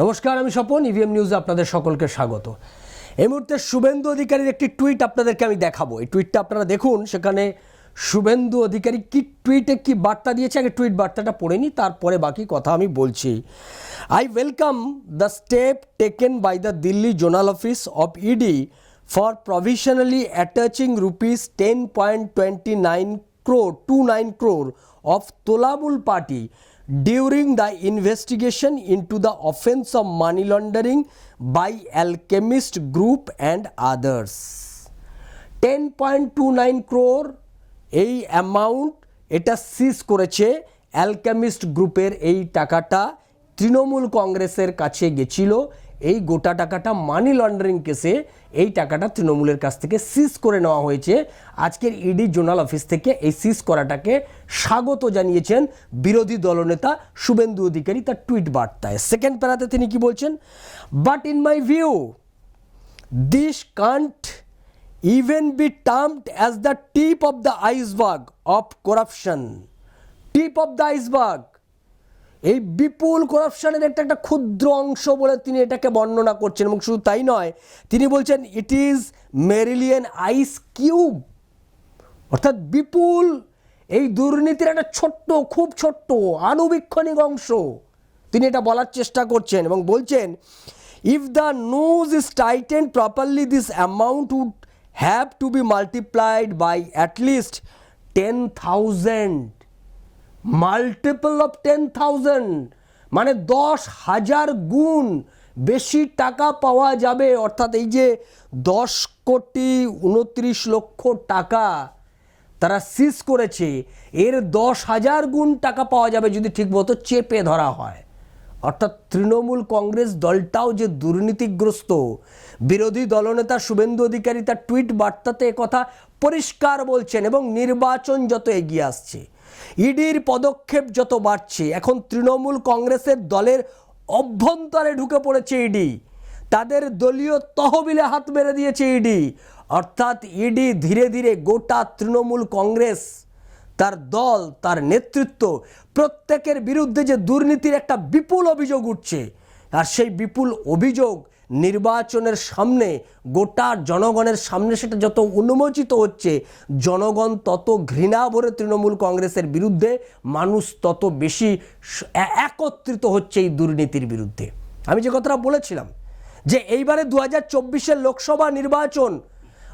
নমস্কার, আমি স্বপন ইভিএম নিউজে আপনাদের সকলকে স্বাগত। এই মুহূর্তে শুভেন্দু অধিকারীর একটি টুইট আপনাদেরকে আমি দেখাবো। এই টুইটটা আপনারা দেখুন, সেখানে শুভেন্দু অধিকারী কি টুইটে কি বার্তা দিয়েছে, আগে টুইট বার্তাটা পড়ে নিই, তারপরে বাকি কথা আমি বলছি। I welcome the step taken by the Delhi zonal office of ED for provisionally attaching rupees ten point twenty nine crore 29 crore of Tolabul party during the investigation into the offense of money laundering by Alchemist Group and others. 10.29 crore এই amount এটা seize করেছে alchemist গ্রুপের এই টাকাটা তৃণমূল কংগ্রেসের কাছে গেছিল এই গোটা টাকাটা মানি লন্ডারিং কেসে এই টাকাটা তৃণমূলের কাছ থেকে সিজ করে নেওয়া হয়েছে। আজকের ইডি জোনাল অফিস থেকে এই সিজ করাটাকে স্বাগত জানিয়েছেন বিরোধী দলনেতা শুভেন্দু অধিকারী তার টুইট বার্তায়। সেকেন্ড প্যারাতে তিনি কি বলছেন? But in my view this can't even be termed as the tip of the iceberg of corruption. Tip of the iceberg এই বিপুল করাপশনের একটা একটা ক্ষুদ্র অংশ বলে তিনি এটাকে বর্ণনা করছেন, এবং শুধু তাই নয়, তিনি বলছেন ইট ইজ মেরিলিয়ান আইস কিউব অর্থাৎ বিপুল এই দুর্নীতির একটা ছোট্ট, খুব ছোট্ট আনুবীক্ষণিক অংশ। তিনি এটা বলার চেষ্টা করছেন এবং বলছেন if the noose is tighten properly this amount would have to be multiplied by at least ten thousand multiple of ten thousand মানে দশ হাজার গুণ বেশি টাকা পাওয়া যাবে। অর্থাৎ এই যে দশ কোটি উনত্রিশ লক্ষ টাকা তারা সিজ করেছে, এর দশ হাজার গুণ টাকা পাওয়া যাবে যদি ঠিকমতো চেপে ধরা হয়। অর্থাৎ তৃণমূল কংগ্রেস দলটাও যে দুর্নীতিগ্রস্ত, বিরোধী দলনেতা শুভেন্দু অধিকারী তার টুইট বার্তাতে কথা পরিষ্কার বলছেন এবং নির্বাচন যত এগিয়ে আসছে। ইডির পদক্ষেপ যত বাড়ছে, এখন তৃণমূল কংগ্রেসের দলের অভ্যন্তরে ঢুকে পড়েছে ইডি। তাদের দলীয় তহবিলে হাত মেরে দিয়েছে ইডি। অর্থাৎ ইডি ধীরে ধীরে গোটা তৃণমূল কংগ্রেস, তার দল, তার নেতৃত্ব, প্রত্যেকের বিরুদ্ধে যে দুর্নীতির একটা বিপুল অভিযোগ উঠছে, আর সেই বিপুল অভিযোগ নির্বাচনের সামনে, গোটা জনগণের সামনে সেটা যত উন্মোচিত হচ্ছে, জনগণ তত ঘৃণা ভরে তৃণমূল কংগ্রেসের বিরুদ্ধে, মানুষ তত বেশি একত্রিত হচ্ছে এই দুর্নীতির বিরুদ্ধে। আমি যে কথাটা বলেছিলাম, যে এইবারে দু হাজার লোকসভা নির্বাচন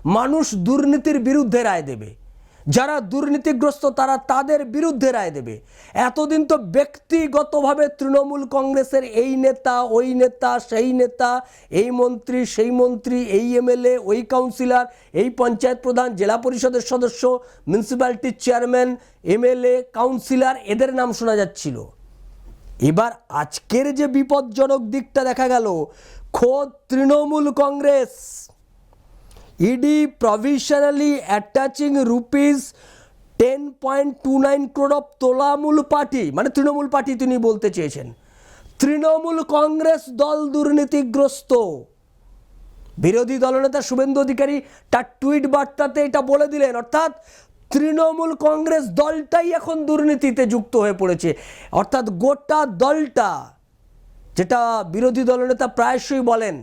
মানুষ দুর্নীতির বিরুদ্ধে রায় দেবে। যারা দুর্নীতিগ্রস্ত, তারা তাদের বিরুদ্ধে রায় দেবে। এতদিন তো ব্যক্তিগতভাবে তৃণমূল কংগ্রেসের এই নেতা, ওই নেতা, সেই নেতা, এই মন্ত্রী, সেই মন্ত্রী, এই এমএলএ, ওই কাউন্সিলর, এই পঞ্চায়েত প্রধান, জেলা পরিষদের সদস্য মিউনিসিপ্যালিটির চেয়ারম্যান, এমএলএ, কাউন্সিলর, এদের নাম শোনা যাচ্ছিল। এবার আজকের যে বিপজ্জনক দিকটা দেখা গেল, খোদ Trinamool Congress. Attaching rupees ten point two nine crore of Tolamool party মানে তৃণমূল পার্টি তিনি বলতে চেয়েছেন। তৃণমূল কংগ্রেস দল দুর্নীতিগ্রস্ত। বিরোধী দলনেতা শুভেন্দু অধিকারী তার টুইট বার্তাতে এটা বলে দিলেন, অর্থাৎ তৃণমূল কংগ্রেস দলটাই এখন দুর্নীতিতে যুক্ত হয়ে পড়েছে। অর্থাৎ গোটা দলটা, যেটা বিরোধী দলনেতা প্রায়শই বলেন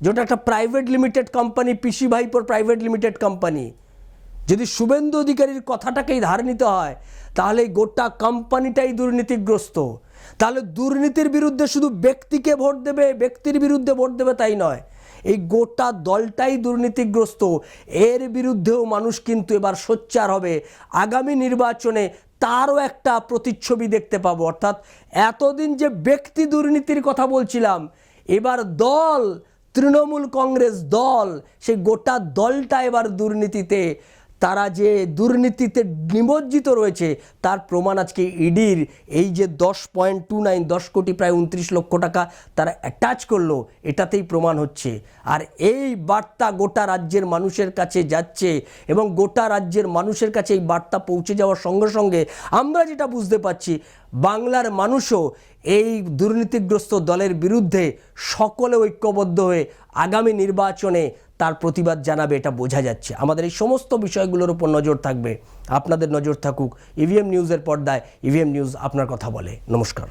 যেটা একটা প্রাইভেট লিমিটেড কোম্পানি পিসি ভাইপোর প্রাইভেট লিমিটেড কোম্পানি যদি শুভেন্দু অধিকারীর কথাটাকেই ধার নিতে হয়, তাহলে এই গোটা কোম্পানিটাই দুর্নীতিগ্রস্ত। তাহলে দুর্নীতির বিরুদ্ধে শুধু ব্যক্তিকে ভোট দেবে, ব্যক্তির বিরুদ্ধে ভোট দেবে তাই নয়। এই গোটা দলটাই দুর্নীতিগ্রস্ত। এর বিরুদ্ধেও মানুষ কিন্তু এবার সোচ্চার হবে। আগামী নির্বাচনে তারও একটা প্রতিচ্ছবি দেখতে পাবো। অর্থাৎ এতদিন যে ব্যক্তি দুর্নীতির কথা বলছিলাম, এবার দল তৃণমূল কংগ্রেস দল সেই গোটা দলটা এবার দুর্নীতিতে তারা যে দুর্নীতিতে নিমজ্জিত রয়েছে, তার প্রমাণ আজকে ইডির। এই যে দশ পয়েন্ট টু নাইন, দশ কোটি, প্রায় উনত্রিশ লক্ষ টাকা তারা অ্যাটাচ করল, এটাতেই প্রমাণ হচ্ছে। আর এই বার্তা গোটা রাজ্যের মানুষের কাছে যাচ্ছে এবং গোটা রাজ্যের মানুষের কাছে এই বার্তা পৌঁছে যাওয়ার সঙ্গে সঙ্গে আমরা যেটা বুঝতে পারছি, বাংলার মানুষও এই দুর্নীতিগ্রস্ত দলের বিরুদ্ধে সকলে ঐক্যবদ্ধ হয়ে আগামী নির্বাচনে তার প্রতিবাদ জানাবে, এটা বোঝা যাচ্ছে। আমাদের এই সমস্ত বিষয়গুলোর উপর নজর থাকবে। আপনাদের নজর থাকুক ইভিএম নিউজের পর্দায় ইভিএম নিউজ আপনার কথা বলে। নমস্কার।